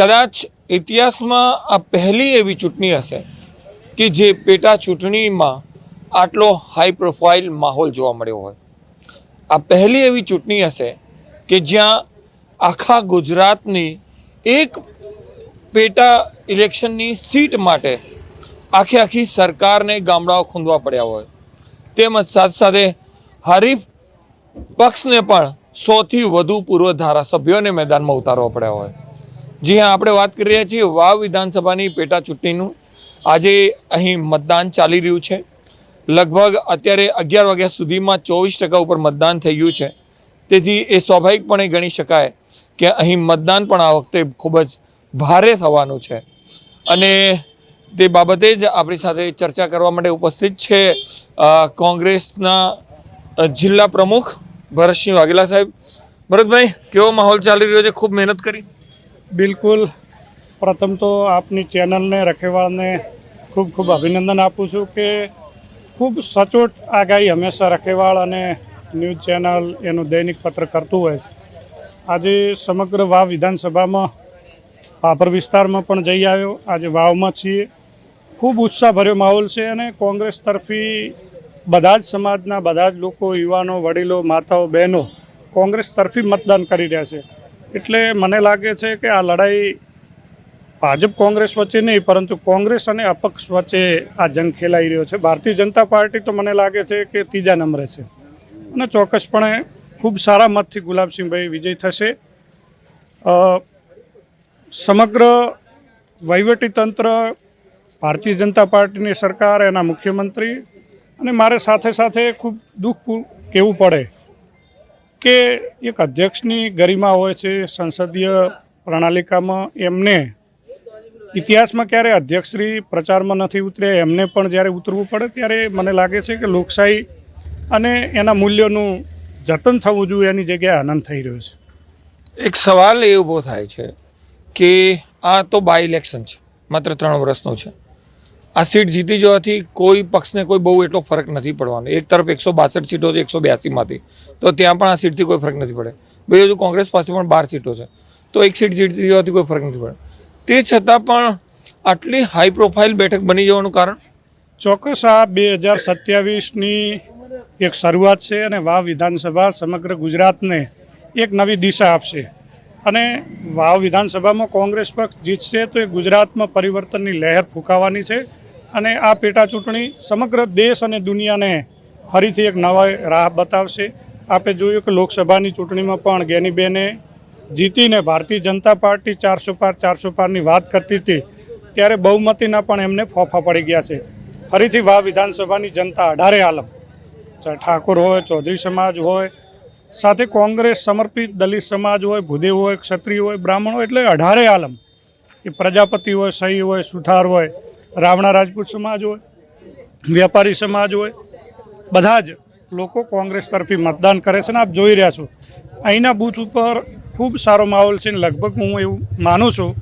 કદાચ ઇતિહાસમાં આ પહેલી એવી ચૂંટણી હશે કે જે પેટા ચૂંટણીમાં આટલો હાઈ પ્રોફાઇલ માહોલ જોવા મળ્યો હોય. આ પહેલી એવી ચૂંટણી હશે કે જ્યાં આખા ગુજરાતની એક પેટા ઇલેક્શનની સીટ માટે આખી આખી સરકારને ગામડાઓ ખૂંદવા પડ્યા હોય. તેમજ સાથે સાથે હરીફ પક્ષને પણ સોથી વધુ પૂર્વ ધારાસભ્યોને મેદાનમાં ઉતારવા પડ્યા હોય. જી હા, આપણે વાત કરી રહ્યા છીએ વાવ વિધાનસભાની પેટા ચૂંટણીનું. આજે અહીં મતદાન ચાલી રહ્યું છે. લગભગ અત્યારે અગિયાર વાગ્યા સુધીમાં ચોવીસ ટકા ઉપર મતદાન થઈ ગયું છે. તેથી એ સ્વાભાવિકપણે ગણી શકાય કે અહીં મતદાન પણ આ વખતે ખૂબ જ ભારે થવાનું છે. અને તે બાબતે જ આપણી સાથે ચર્ચા કરવા માટે ઉપસ્થિત છે કોંગ્રેસના જિલ્લા પ્રમુખ ભરતસિંહ વાઘેલા સાહેબ. ભરતભાઈ, કેવો માહોલ ચાલી રહ્યો છે? ખૂબ મહેનત કરી. બિલકુલ. પ્રથમ તો આપની ચેનલને, રખેવાળને ખૂબ ખૂબ અભિનંદન આપું છું કે ખૂબ સચોટ આગાહી હંમેશા રખેવાળ અને ન્યૂઝ ચેનલ એનું દૈનિક પત્ર કરતું હોય છે. આજે સમગ્ર વાવ વિધાનસભામાં પાપર વિસ્તારમાં પણ જઈ આવ્યો. આજે વાવમાં છીએ. ખૂબ ઉત્સાહભર્યો માહોલ છે અને કોંગ્રેસ તરફી બધા જ સમાજના, બધા જ લોકો, યુવાનો, વડીલો, માતાઓ, બહેનો કોંગ્રેસ તરફી મતદાન કરી રહ્યા છે. એટલે મને લાગે છે કે આ લડાઈ ભાજપ કોંગ્રેસ વચ્ચે નહીં, પરંતુ કોંગ્રેસ અને અપક્ષ વચ્ચે આ જંગ ખેલાઈ રહ્યો છે. ભારતીય જનતા પાર્ટી તો મને લાગે છે કે ત્રીજા નંબરે છે. અને ચોક્કસપણે ખૂબ સારા મતથી ગુલાબસિંહભાઈ વિજય થશે. સમગ્ર વહીવટીતંત્ર, ભારતીય જનતા પાર્ટીની સરકાર, એના મુખ્યમંત્રી અને મારે સાથે સાથે ખૂબ દુઃખ કહેવું પડે કે એક અધ્યક્ષની ગરિમા હોય છે સંસદીય પ્રણાલિકામાં એમને ઇતિહાસમાં ક્યારે અધ્યક્ષશ્રી પ્રચારમાં નથી ઉતર્યા, એમને પણ જ્યારે ઉતરવું પડે ત્યારે મને લાગે છે કે લોકશાહી અને એના મૂલ્યોનું જતન થવું જોઈએ એની જગ્યાએ આનંદ થઈ રહ્યો છે. એક સવાલ એ ઊભો થાય છે કે આ તો બાય ઇલેક્શન છે, માત્ર ત્રણ વર્ષનું છે. આ સીટ જીતી જવાથી કોઈ પક્ષને કોઈ બહુ એટલો ફરક નથી પડવાનો. એક તરફ એકસો બાસઠ સીટો છે, એકસો બ્યાસીમાંથી તો ત્યાં પણ આ સીટથી કોઈ ફરક નથી પડે. બીજું કોંગ્રેસ પાસે પણ બાર સીટો છે. તો એક સીટ જીતી જવાથી કોઈ ફરક નથી પડે. તે છતાં પણ આટલી હાઈ પ્રોફાઇલ બેઠક બની જવાનું કારણ? ચોક્કસ આ બે હજાર સત્યાવીસની એક શરૂઆત છે અને વાવ વિધાનસભા સમગ્ર ગુજરાતને એક નવી દિશા આપશે. અને વાવ વિધાનસભામાં કોંગ્રેસ પક્ષ જીતશે તો એ ગુજરાતમાં પરિવર્તનની લહેર ફૂંકાવાની છે. અને આ પેટા ચૂંટણી સમગ્ર દેશ અને દુનિયાને ફરીથી એક નવા રાહ બતાવશે. આપણે જોયું કે લોકસભાની ચૂંટણીમાં પણ ગેનીબેને જીતીને ભારતીય જનતા પાર્ટી ચારસો પાર ચારસો પારની વાત કરતી હતી, ત્યારે બહુમતીના પણ એમને ફોફા પડી ગયા છે. ફરીથી વા વિધાનસભાની જનતા અઢારે આલમ. ચાહે ઠાકોર હોય, ચૌધરી સમાજ હોય, સાથે કોંગ્રેસ સમર્પિત દલિત સમાજ હોય, ભૂદેવ હોય, ક્ષત્રિય હોય, બ્રાહ્મણ હોય, એટલે અઢારે આલમ. એ પ્રજાપતિ હોય, સહી હોય, સુથાર હોય રાવણા રાજપૂત સમાજ હોય વેપારી સમાજ હોય, બધા જ લોકો કોંગ્રેસ તરફી મતદાન કરે છે ને આપ જોઈ રહ્યા છો. અહીંના બૂથ ઉપર ખૂબ સારો માહોલ છે ને લગભગ હું એવું માનું છું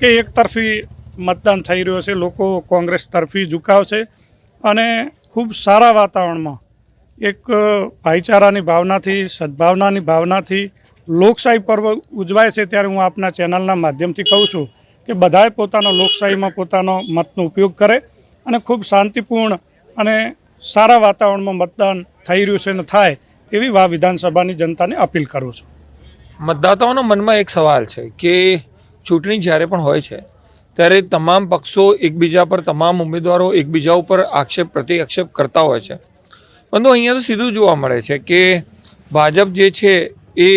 કે એક તરફી મતદાન થઈ રહ્યો છે, લોકો કોંગ્રેસ તરફી ઝુકાવ છે અને ખૂબ સારા વાતાવરણમાં એક ભાઈચારાની ભાવનાથી, સદભાવનાની ભાવનાથી લોકશાહી પર્વ ઉજવાય છે ત્યારે હું આપના ચેનલના માધ્યમથી કહું છું. કે બધાએ પોતાનો લોકશાહીમાં પોતાનો મતનો ઉપયોગ કરે અને ખૂબ શાંતિપૂર્ણ અને સારા વાતાવરણમાં મતદાન થઈ રહ્યું છે અને થાય એવી વા વિધાનસભાની જનતાને અપીલ કરું છું. મતદાતાઓના મનમાં એક સવાલ છે કે ચૂંટણી જ્યારે પણ હોય છે, ત્યારે તમામ પક્ષો એકબીજા પર, તમામ ઉમેદવારો એકબીજા ઉપર આક્ષેપ પ્રતિ આક્ષેપ કરતા હોય છે. પરંતુ અહીંયા તો સીધું જોવા મળે છે કે ભાજપ જે છે એ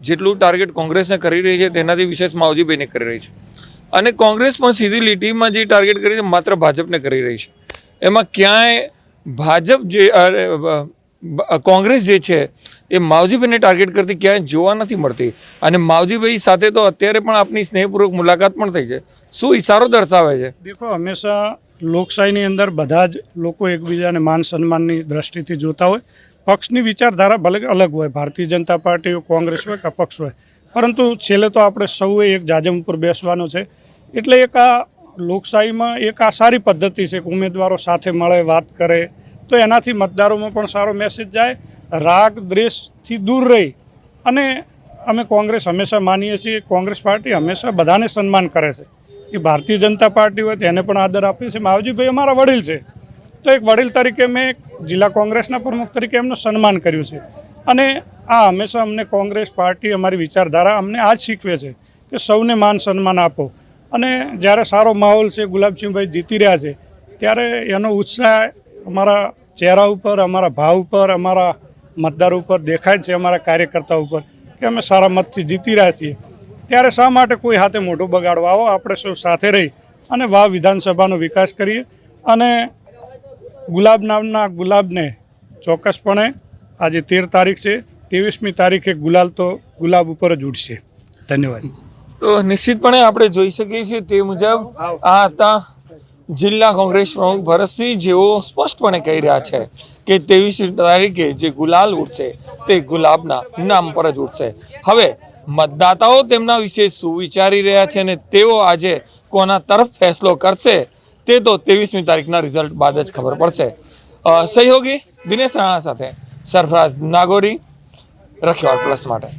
જેટલું ટાર્ગેટ કોંગ્રેસને કરી રહી છે, તેનાથી વિશેષ માવજીભાઈને કરી રહી છે. અને કોંગ્રેસ પણ સીધી લીટીમાં જે ટાર્ગેટ કરી છે, માત્ર ભાજપને કરી રહી છે. એમાં ક્યાંય ભાજપ જે કોંગ્રેસ જે છે, એ માવજીભાઈને ટાર્ગેટ કરતી ક્યાંય જોવા નથી મળતી. અને માવજીભાઈ સાથે તો અત્યારે પણ આપની સ્નેહપૂર્વક મુલાકાત પણ થઈ છે. શું ઇશારો દર્શાવે છે? દેખો, હંમેશા લોકશાહીની અંદર બધા જ લોકો એકબીજાને માન સન્માનની દ્રષ્ટિથી જોતા હોય. પક્ષની વિચારધારા ભલે અલગ હોય. ભારતીય જનતા પાર્ટી કોંગ્રેસ હોય કે અપક્ષ હોય. પરંતુ છેલ્લે તો આપણે સૌએ એક જાજમ ઉપર બેસવાનો છે. એટલે એક આ લોકશાહીમાં એક આ સારી પદ્ધતિ છે કે ઉમેદવારો સાથે મળે, વાત કરે. તો એનાથી મતદારોમાં પણ સારો મેસેજ જાય. રાગ દ્વેષથી દૂર રહી. અને અમે કોંગ્રેસ હંમેશા માનીએ છીએ, કોંગ્રેસ પાર્ટી હંમેશા બધાને સન્માન કરે છે. એ ભારતીય જનતા પાર્ટી હોય તેને પણ આદર આપે છે માવજીભાઈ અમારા વડીલ છે. તો એક વડીલ તરીકે મેં જિલ્લા કોંગ્રેસના પ્રમુખ તરીકે એમનું સન્માન કર્યું છે. અને આ હંમેશા અમને કોંગ્રેસ પાર્ટી અમારી વિચારધારા અમને આ જ શીખવે છે કે સૌને માન સન્માન આપો. અને જ્યારે સારો માહોલ છે, ગુલાબસિંહભાઈ જીતી રહ્યા છે, ત્યારે એનો ઉત્સાહ અમારા ચહેરા ઉપર, અમારા ભાવ ઉપર, અમારા મતદાર ઉપર દેખાય છે, અમારા કાર્યકર્તા ઉપર, કે અમે સારા મતથી જીતી રહ્યા છીએ. ત્યારે શા માટે કોઈ હાથે મોઢું બગાડવા? આવો, આપણે સૌ સાથે રહી અને વાવ વિધાનસભાનો વિકાસ કરીએ અને ગુલાબ નામના ગુલાબને ચોક્કસપણે આજે તેર તારીખ છે, ત્રેવીસમી તારીખે ગુલાલ તો ગુલાબ ઉપર જ ઉડશે. ધન્યવાદ. તો નિશ્ચિતપણે આપણે જોઈ શકીએ છીએ તે મુજબ આ હતા જિલ્લા કોંગ્રેસ પ્રમુખ ભરતસિંહ જેઓ સ્પષ્ટપણે કહી રહ્યા છે કે ત્રેવીસ તારીખે જે ગુલાલ ઉડશે તે ગુલાબના નામ પર જ ઉડશે. હવે મતદાતાઓ તેમના વિશે શું વિચારી રહ્યા છે અને તેઓ આજે કોના તરફ ફેસલો કરશે તે તો ત્રેવીસમી તારીખના રિઝલ્ટ બાદ જ ખબર પડશે. સહયોગી દિનેશ રાણા સાથે સરફરાજ નાગોરી, રખિયાળ પ્લસ માટે.